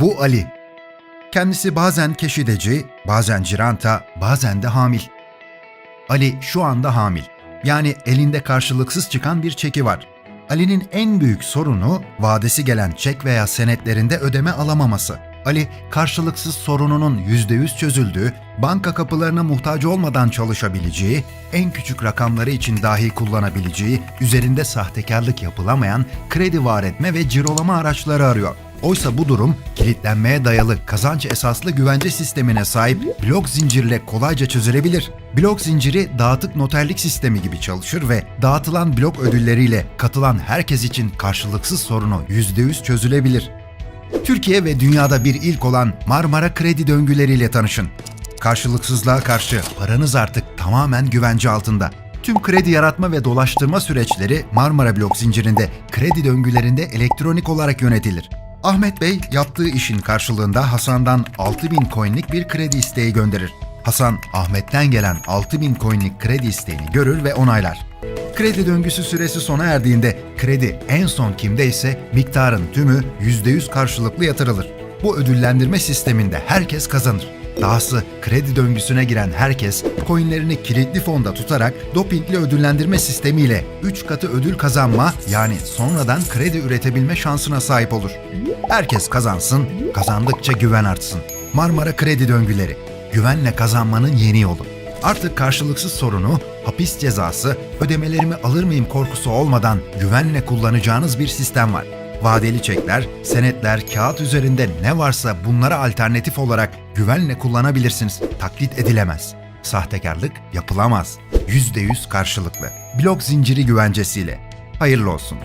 Bu Ali. Kendisi bazen keşideci, bazen ciranta, bazen de hamil. Ali şu anda hamil. Yani elinde karşılıksız çıkan bir çeki var. Ali'nin en büyük sorunu vadesi gelen çek veya senetlerinde ödeme alamaması. Ali karşılıksız sorununun %100 çözüldüğü, banka kapılarına muhtaç olmadan çalışabileceği, en küçük rakamları için dahi kullanabileceği, üzerinde sahtekarlık yapılamayan kredi var etme ve cirolama araçları arıyor. Oysa bu durum kilitlenmeye dayalı kazanç esaslı güvence sistemine sahip blok zincirle kolayca çözülebilir. Blok zinciri dağıtık noterlik sistemi gibi çalışır ve dağıtılan blok ödülleriyle katılan herkes için karşılıksız sorunu %100 çözülebilir. Türkiye ve dünyada bir ilk olan Marmara kredi döngüleriyle tanışın. Karşılıksızlığa karşı paranız artık tamamen güvence altında. Tüm kredi yaratma ve dolaştırma süreçleri Marmara blok zincirinde kredi döngülerinde elektronik olarak yönetilir. Ahmet Bey yaptığı işin karşılığında Hasan'dan 6000 coinlik bir kredi isteği gönderir. Hasan, Ahmet'ten gelen 6000 coinlik kredi isteğini görür ve onaylar. Kredi döngüsü süresi sona erdiğinde kredi en son kimdeyse miktarın tümü %100 karşılıklı yatırılır. Bu ödüllendirme sisteminde herkes kazanır. Dahası kredi döngüsüne giren herkes coinlerini kilitli fonda tutarak dopingli ödüllendirme sistemiyle 3 katı ödül kazanma yani sonradan kredi üretebilme şansına sahip olur. Herkes kazansın, kazandıkça güven artsın. Marmara Kredi Döngüleri, güvenle kazanmanın yeni yolu. Artık karşılıksız sorunu, hapis cezası, ödemelerimi alır mıyım korkusu olmadan güvenle kullanacağınız bir sistem var. Vadeli çekler, senetler, kağıt üzerinde ne varsa bunlara alternatif olarak güvenle kullanabilirsiniz. Taklit edilemez. Sahtekarlık yapılamaz. %100 karşılıklı. Blok zinciri güvencesiyle. Hayırlı olsun.